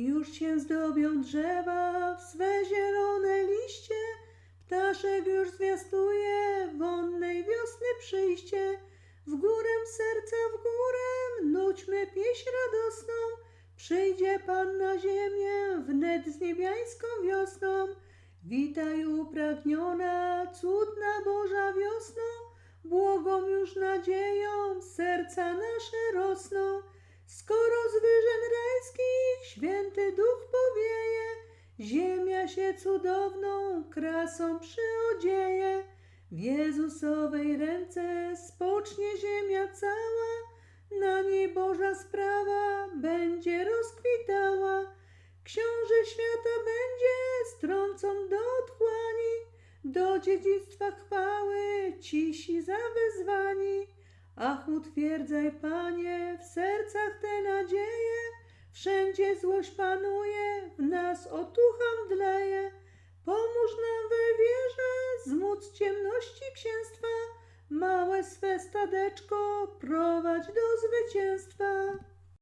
Już się zdobią drzewa w swe zielone liście, ptaszek już zwiastuje wonnej wiosny przyjście. W górę serca, w górę, nućmy pieśń radosną, przyjdzie Pan na ziemię wnet z niebiańską wiosną. Witaj upragniona, cudna Boża wiosno, błogą już nadzieją serca nasze rosną. Się cudowną krasą przyodzieje. W Jezusowej ręce spocznie ziemia cała, na niej Boża sprawa będzie rozkwitała. Książę świata będzie strącą do otchłani, do dziedzictwa chwały cisi zawezwani. Ach, utwierdzaj, Panie, w sercach te nadzieje, wszędzie złość panuje, w nas otucha mdleje. Pomóż nam we wierze zmóc ciemności księstwa, małe swe stadeczko prowadź do zwycięstwa.